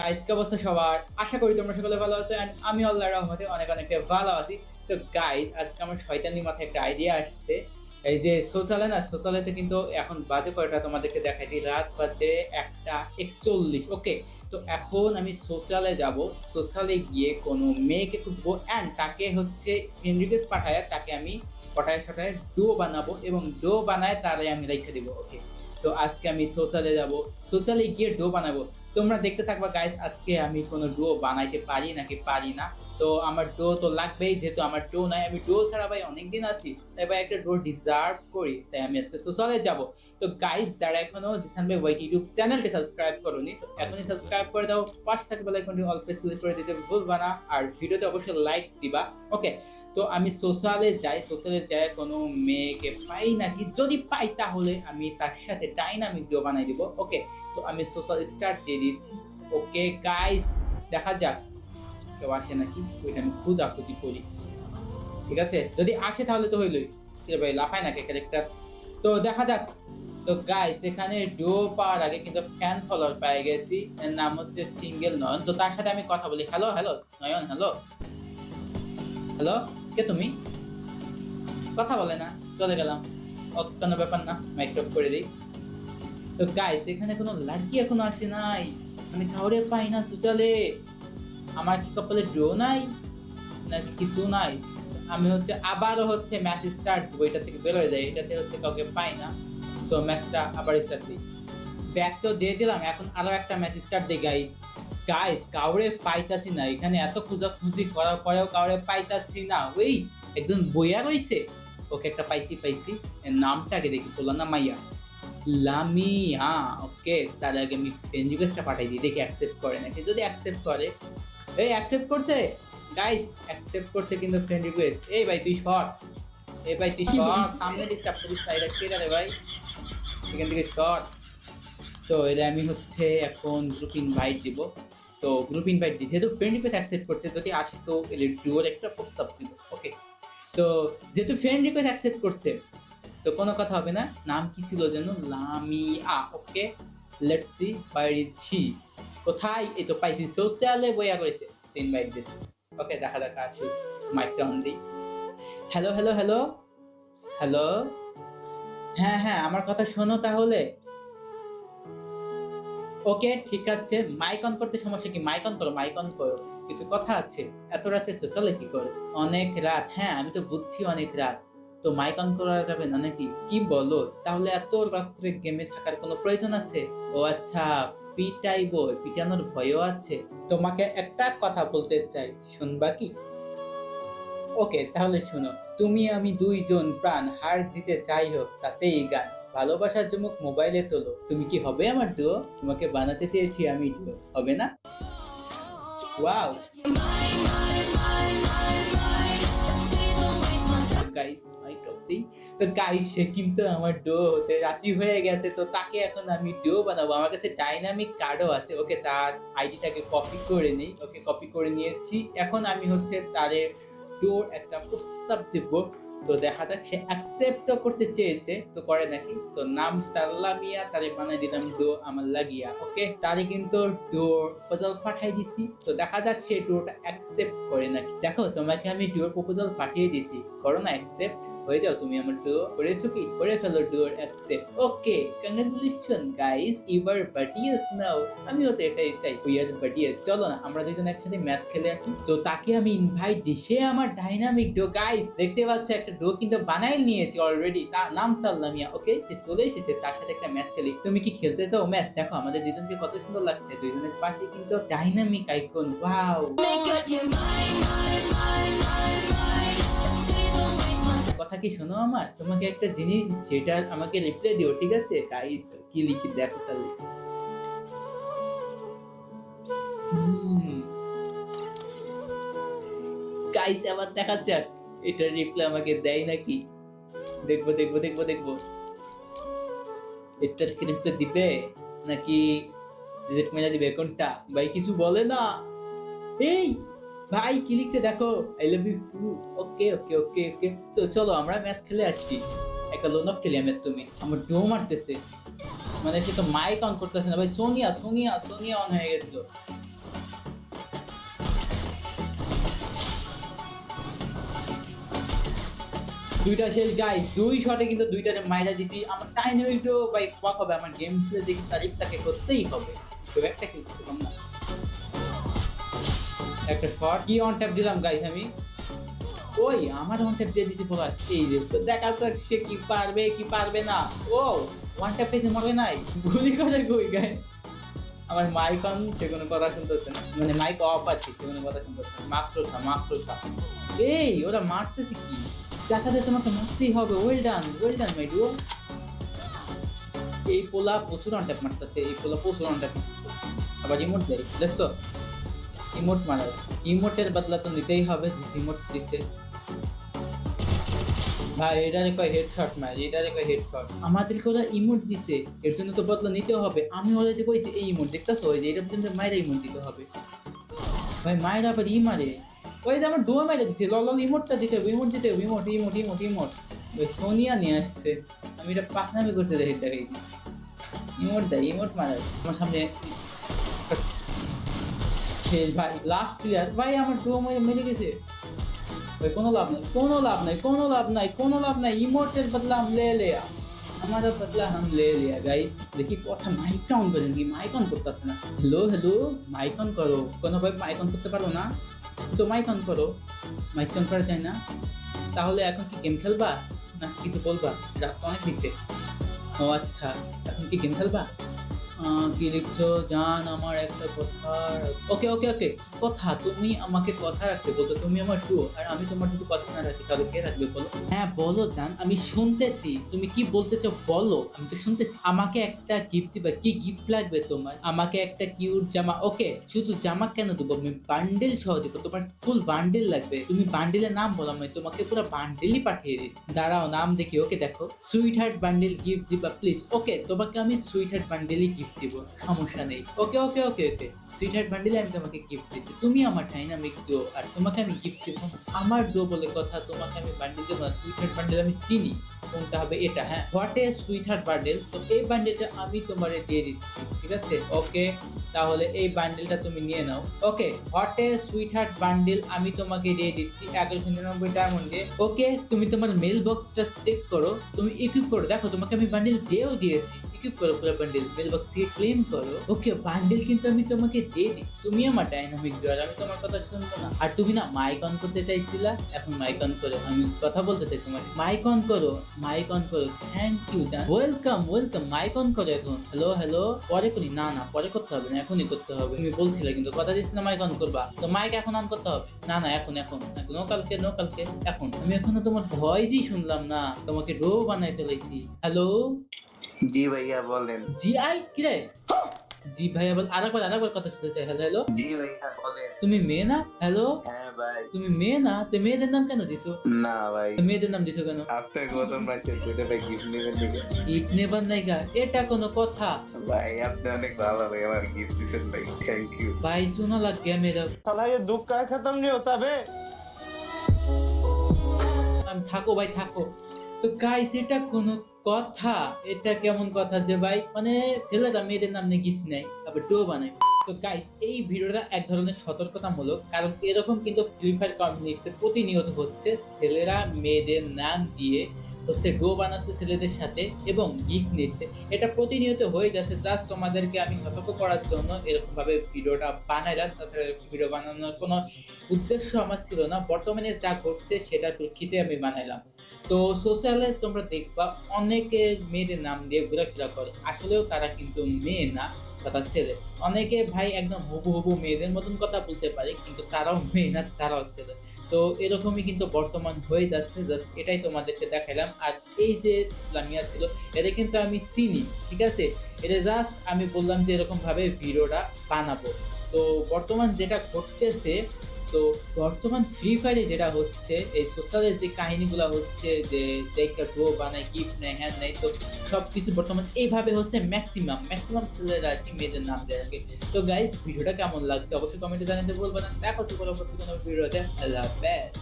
আজকে অবস্থা সবার? আশা করি তোমরা সকলে ভালো আছো and আমি আল্লাহর রহমতে অনেক অনেক ভালো আছি। তো গাইড আজকে আমার শয়তানি মাথায় একটা আইডিয়া আসছে। এই যে সোশ্যালে না সোশ্যালেতে কিন্তু এখন বাজে কয়টা তোমাদেরকে দেখাই দিই রাত বাজে একটা একচল্লিশ ওকে তো এখন আমি সোশ্যালে যাব। সোশ্যালে গিয়ে কোনো মেয়েকে খুঁজবো অ্যান্ড তাকে হচ্ছে ইনরিকুয়েস্ট পাঠায় তাকে আমি পটায় সটায় ডো বানাবো এবং ডো বানায় তারে আমি রেখে দিব ওকে তো আজকে আমি সোশ্যালে যাব। সোশ্যালে গিয়ে ডো বানাবো। তোমরা দেখতে থাকবা গাইস আজকে আমি কোনো ডো বানাইতে পারি নাকি পারি না। তো আমার ডো তো লাগবেই, যেহেতু আমার ডো নাই, আমি ডো ছাড়া ভাই অনেকদিন আছি, তাই ভাই একটা ডো ডিজার্ভ করি, তাই আমি আজকে সোশ্যালে যাব। তো গাইস যারা এখনও জিসান ভাই ওয়াইটি ইউটিউব চ্যানেলকে সাবস্ক্রাইব করোনি, তো এখনই সাবস্ক্রাইব করে দাও, পাশে থাকা বেল আইকনটি অল প্রেস সিলেক্ট করে দিতে ভুলবা না, আর ভিডিওতে অবশ্যই লাইক দিবা ওকে তো আমি সোশ্যালে যাই সোশ্যালে যাই, কোনো মেয়েকে পাই নাকি? যদি পাই, তাহলে আমি তার সাথে ডাইনামিক ভিডিও বানাই দিব ওকে তো আমি সোশ্যাল স্টার্ট দিয়ে দিচ্ছি। ওকে গাইস দেখা যাক। কেউ আসে নাকি? ওইটা আমি খোঁজাখুঁজি করি। ঠিক আছে? যদি আসে তাহলে তো হইলই। ভাই, লাফায় নাকি ক্যারেক্টার তো দেখা যাক। তো গাইস এখানে ডো পাওয়ার আগে কিন্তু ফ্যান ফলোয়ার পেয়ে গেছি। এর নাম হচ্ছে সিঙ্গেল নয়ন। তো তার সাথে আমি কথা বলি। Hello hello Nayan hello hello কে তুমি? কথা বলে না। চলে গেলাম। কোনো ব্যাপার না মাইক্রোফ করে দিই। তো গাইস এখানে কোনো লাড়কি এখনও আসে নাই। মানে কাউরে পাই না সুচালে। আমার কি কপালে ড্রো নাই? নাকি কিছু নাই? আমি হচ্ছে আবারও হচ্ছে ম্যাচ স্টার্ট দেবো এটা থেকে বেরোয় যায় এটাতে হচ্ছে কাউকে পাই না। সো ম্যাচটা আবার স্টার্ট দিই ব্যাক তো দিয়ে দিলাম, এখন আরও একটা ম্যাচ স্টার্ট দিই গাইস গাইস কাউরে পাইতাছি না। এখানে এত খুঁজাখুঁজি করার পরেও কাউরে পাইতাছি না। ওই, একজন বইয়া রইছে। ওকে একটা পাইছি পাইছি। নামটাকে দেখি, বললাম না মাইয়া? লামিয়া ওকে তার আগে আমি ফ্রেন্ড রিকোয়েস্টটা পাঠাই দিই দেখি অ্যাকসেপ্ট করে নাকি। যদি অ্যাকসেপ্ট করে এই অ্যাকসেপ্ট করছে? গাইস অ্যাকসেপ্ট করছে কিন্তু ফ্রেন্ড রিকোয়েস্ট এই ভাই তুই শর্ট এই ভাই তুই শর্ট সামনে ডিস্টার্ব করিস না এটা রে ভাই? এখান থেকে শর্ট তো এটা আমি হচ্ছে এখন গ্রুপ ইনভাইট দিব। তো গ্রুপ ইনভাইট দিই যেহেতু ফ্রেন্ড রিকোয়েস্ট অ্যাকসেপ্ট করছে যদি আসে তো এলে ডুয়োর একটা প্রস্তাব দিব। ওকে তো যেহেতু ফ্রেন্ড রিকোয়েস্ট অ্যাকসেপ্ট করছে তো কোনো কথা হবে না। নাম কি ছিল যেন? লামিয়া। ওকে লেটস সি পাইছি। কোথায়? এই তো পাইছি। সোশ্যালে বইয়া রয়েছে ইনভাইট দিছি ওকে দেখা দেখা আসি। মাইকটা অন দিই। হ্যালো হ্যালো হ্যালো হ্যালো হ্যাঁ হ্যাঁ আমার কথা শোনো তাহলে। ওকে ঠিক আছে। মাইক অন করতে সমস্যা কি? মাইক অন করো মাইক অন করো। কিছু কথা আছে? এত রাতে সোশ্যালে কি করো? অনেক রাত। হ্যাঁ আমি তো বুঝছি অনেক রাত। তো মাইক অন করা যাবে না নাকি? কি বলো? তাহলে এত রাত্রে গেমে থাকার কোনো প্রয়োজন আছে? ও আচ্ছা পিটাইব পিটানোর ভয়ও আছে। তোমাকে একটা কথা বলতে চাই, শুনবা কি? ওকে, তাহলে শোনো। তুমি আমি দুইজন প্রাণ হার জিতে চাই হোক, তাতেই গান। ভালোবাসার জমুক মোবাইলে তোলো। তুমি কি হবে আমার ডুয়ো তোমাকে বানাতে চেয়েছি আমি ডুয়ো হবে না? ওয়াও দিই তো গাইস সে কিন্তু আমার ডো হতে রাজি হয়ে গেছে। তো তাকে এখন আমি ডো বানাবো। আমার কাছে ডাইনামিক কার্ডও আছে। ওকে তার আইডিটাকে কপি করে নিই। ওকে কপি করে নিয়েছি। এখন আমি হচ্ছে তারে ডোর একটা প্রস্তাব দেব। তো দেখা যাক সে অ্যাকসেপ্ট করতে চেয়েছে। তো করে নাকি? তো নাম সাল্লা মিয়া, তারে বানাই দিলাম ডো আমার লাগিয়া। ওকে, তারে কিন্তু ডোর প্রপোজাল পাঠাই দিছি। তো দেখা যাক সে ডোরটা অ্যাকসেপ্ট করে নাকি। দেখো, তোমাকে আমি ডোর প্রপোজাল পাঠিয়ে দিছি। করো না অ্যাকসেপ্ট হয়ে যাও, তুমি আমার ডো করেছ কি? করে ফেলো door accept okay congratulation guys you are বাটিয়াস now আমিও তো এটাই চাই উই আর বাটিয়াস চলো না, আমরা দুজন একসাথে ম্যাচ খেলে আসি। তো তাকে আমি ইনভাইট দিই। সে আমার ডাইনামিক ডো গাইস দেখতে পাচ্ছ, একটা ডো কিন্তু বানাই নিয়েছি অলরেডি তার নাম তাল্লামিয়া ওকে সে চলে এসেছে, তার সাথে একটা ম্যাচ খেলি। তুমি কি খেলতে চাও? ম্যাচ দেখো, আমাদের দুজনকে কত সুন্দর লাগছে। দুইজনের পাশে কিন্তু ডাইনামিক আইকন ওয়াও কি শোনো আমার? তোমাকে একটা জিনিস দিচ্ছি এটা আমাকে রিপ্লাই দিও, ঠিক আছে? গাইস কি লিখি? দেখো তাহলে। গাইস আবার দেখা যাক, এটা রিপ্লাই আমাকে দেয় নাকি? দেখব দেখব দেখব দেখব। এটা কি রিপ্লাই দিবে? নাকি রিজেক্ট মেলা দিবে? কোনটা? ভাই, কিছু বলে না। এই! ভাই, কি লিখছে দেখো? আই লাভ ইউ ওকে ওকে ওকে ওকে তো চলো আমরা ম্যাচ খেলে আসছি। একটা লোন খেলি আমি তুমি আমার ডো মারতেছে। মানে সে তো মাইক অন করতেছে না। ভাই, সোনিয়া সোনিয়া সোনিয়া অন হয়ে গেছিল। দুইটা শেষ গাই দুই শটে কিন্তু দুইটা মাইরা দিতি আমার টাইম একটু ভাই ওয়াক হবে। আমার গেম খেলে দেখি তারিফটাকে করতেই হবে। সব একটা খেলতেছে, কম না। একটা শট কি অন ট্যাপ দিলাম গাইস আমি? ওই, আমার ওয়ান ট্যাপ দিয়ে দিছি বলা এই দেখা যাক সে কি পারবে কি পারবে না। ও ওয়ান ট্যাপ পেতে মরে নাই? গুলি করে কই গাই আমার মাইক অন সে কোনো কথা শুনতেছে না। মানে মাইক অফ আছে, সে কোনো কথা শুনতেছে না। মাকড়সা মাকড়সা এই, ওরা মারতেছে কি? যাতাতে তোমাকে মারতেই হবে। Well done well done my duo এই পোলা প্রচুর অন ট্যাপ মারতেছে, এই পোলা প্রচুর অন ট্যাপ মারতেছে। আবার রিমোট দেয়, দেখছ? ইমোট মারার। ইমোটের বদলা তো নিতেই হবে যে ইমোট দিছে। ভাই, এটারে কয় হেডশট ম্যাচ এটারে কয় হেডশট আমাদেরকে ওরা ইমোট দিছে, এর জন্য তো বদলা নিতে হবে। আমি অলরেডি বলছি এই ইমোট, দেখতেছো? ওই যে এটা পর্যন্ত মায়েরা ইমোট দিতে হবে। ভাই মায়েরা আবার ই মারে। ওই যে আমার ডুয়া মাইরা দিছে, লল লল, ইমোটটা দিতে হবে, ইমোট দিতে হবে, ইমোট ইমোট ইমোট ইমোট। ওই সোনিয়া নিয়ে আসছে। আমি এটা পাকনামি করতে দেখি এটাকে ইমোট দেয়, ইমোট মারা আমার সামনে শেষ ভাই লাস্ট প্লেয়ার ভাই আমার ডুয়া মেরে মেরে গেছে ভাই কোনো লাভ নাই কোনো লাভ নাই কোনো লাভ নাই কোনো লাভ নাই ইমোটের বদলা हम ले लिया हमारा बदला हम ले लिया गाइस দেখি কথা মাইক অন করেন কি মাইক অন করতে পারছে না হ্যালো হ্যালো মাইক অন করো কোনো ভাই মাইক অন করতে পারো না তো মাইক অন করো মাইক অন করা যায় না তাহলে এখন কি গেম খেলবা না কিছু বলবা রাত তো অনেক হয়েছে ও আচ্ছা এখন কি গেম খেলবা আহ, কি লিখছো? জান আমার একটা কথা। ওকে ওকে ওকে কথা, তুমি আমাকে কথা রাখতে বলছো, তুমি আমার টু আর আমি তোমার যদি কথা না রাখি, তাহলে কে রাখবে বলো? হ্যাঁ বলো, জান। আমি শুনতেছি। তুমি কি বলতে চাও, বলো। আমি তো শুনতেছি। আমাকে একটা গিফট কি গিফট লাগবে তোমার? আমাকে একটা কিউট জামা। ওকে শুধু জামা কেন দেবো? আমি বান্ডেল সহ দেবো। তোমার ফুল বান্ডেল লাগবে। তুমি বান্ডেলের নাম বলো আমি তোমাকে পুরো বান্ডেলই পাঠিয়ে দিই। দাঁড়াও, নাম দেখি। ওকে দেখো। সুইট হার্ট বান্ডেল গিফট দিবা প্লিজ ওকে তোমাকে আমি সুইট হার্ট বান্ডেলই গিফট দিব, সমস্যা নেই। ওকে ওকে ওকে ওকে সুইট হার্ট বান্ডেলে আমি তোমাকে গিফট দিচ্ছি। তুমি আমার ডাইনামিক ডো আর তোমাকে আমি গিফট দেবো। আমার ডো বলে কথা, তোমাকে আমি বান্ডেল দেবো না। সুইট বান্ডেল আমি চিনি, কোনটা হবে এটা হ্যাঁ? হোয়াট এ সুইট বান্ডেল তো এই বান্ডেলটা আমি তোমারে দিয়ে দিচ্ছি, ঠিক আছে? ওকে তাহলে এই বান্ডেলটা তুমি নিয়ে নাও। Okay what a sweet bundle আমি তোমাকে দিয়ে দিচ্ছি, এগারোশো নিরানব্বই ডায়মন্ড ওকে তুমি তোমার মেল বক্সটা চেক করো। তুমি ইকুইপ করো দেখো, তোমাকে আমি বান্ডেল দিয়েও দিয়েছি। ইকুইপ করো পুরো বান্ডেল মেল বক্স থেকে ক্লেম করো। ওকে বান্ডেল কিন্তু আমি তোমাকে দিয়ে দিচ্ছি তুমি আমার ডাইনামিক ড্রয়ার আমি তোমার কথা শুনব না। আর তুমি না মাইক অন করতে চাইছিলা, এখন মাইক অন করো আমি কথা বলতে চাই তোমার মাইক অন করো মাইক অন করো। থ্যাংক ইউ জান ওয়েলকাম ওয়েলকাম মাইক অন করো এখন। হ্যালো হ্যালো পরে করি, না না, পরে করতে হবে না, এখনই করতে হবে। তুমি বলছিলে কিন্তু কথা দিচ্ছি না মাইক অন করবা। তো মাইক এখন অন করতে হবে? না না, এখন এখন। নো কালকে নো কালকে, এখন। আমি এখনও তোমার ভয়েসই শুনলাম না। তোমাকে ডো বানাই ফেলাইছি। হ্যালো জি ভাইয়া বলেন জি আই কি রে জি ভাইয়া বল আরেকবার আরেকবার কথা শুনতে চাই হ্যালো হ্যালো জি ভাইয়া বলেন তুমি মেয়ে না হ্যালো হ্যাঁ ভাই তুমি মেয়ে না তো মেয়েদের নাম কেন দিছো না ভাই তো মেয়েদের নাম দিছো কেন আপনার গত মাসে যেটা গিফট নেবেন দিকে ইপনে বান্নাইগা এটা কোনো কথা ভাই আপনি অনেক ভালো ভাই আমার গিফট দিচ্ছেন ভাই থ্যাংক ইউ ভাই सुनो लग गया मेरा साला ये दुख का खत्म नहीं होता बे আমি থাকো ভাই থাকো তো গাইস এটা কোনো কথা, এটা কেমন কথা যে ভাই মানে ছেলেরা মেয়েদের নাম নিয়ে গিফট নেয়, তারপর ডো বানায়। তো গাইস এই ভিডিওটা এক ধরনের সতর্কতামূলক, কারণ এরকম কিন্তু ফ্রি ফায়ার কমিউনিটিতে প্রতিনিয়ত হচ্ছে ছেলেরা মেয়েদের নাম দিয়ে হচ্ছে ডো বানাচ্ছে ছেলেদের সাথে এবং গিফট নিচ্ছে। এটা প্রতিনিয়ত হয়ে যাচ্ছে জাস্ট তোমাদেরকে আমি সতর্ক করার জন্য এরকম ভাবে ভিডিওটা বানাইলাম। তাছাড়া ভিডিও বানানোর কোনো উদ্দেশ্য আমার ছিল না। বর্তমানে যা ঘটছে সেটা প্রেক্ষিতে আমি বানাইলাম। তো সোশ্যালে তোমরা দেখবা, অনেকে মেয়েদের নাম দিয়ে ঘোরাফেরা করে। আসলেও তারা কিন্তু মেয়ে না, তারা ছেলে। অনেকে ভাই একদম হুবু হুবু মেয়েদের মতন কথা বলতে পারে, কিন্তু তারাও মেয়ে না, তারাও ছেলে। তো এরকমই কিন্তু বর্তমান হয়ে যাচ্ছে জাস্ট এটাই তোমাদেরকে দেখালাম আর এই যে লামিয়া ছিল, এটা কিন্তু আমি চিনি, ঠিক আছে? এটা জাস্ট আমি বললাম যে এরকমভাবে ভিডিওটা বানাবো। তো বর্তমান যেটা ঘটতেছে তো বর্তমান ফ্রি ফায়ারে যেটা হচ্ছে, এই সোশ্যালের যে কাহিনীগুলো হচ্ছে যে দেখে ডো বানায় গিফট নেয় হ্যান নেয়, তো সব কিছু বর্তমান এইভাবে হচ্ছে ম্যাক্সিমাম ম্যাক্সিমাম ছেলেরা আর কি মেয়েদের নাম দেয় আর কি। তো গাইজ ভিডিওটা কেমন লাগছে? অবশ্যই কমেন্টে জানাতে বলবেন দেখো তো পরবর্তী কোনো ভিডিওতে আল্লাহ হাফেজ।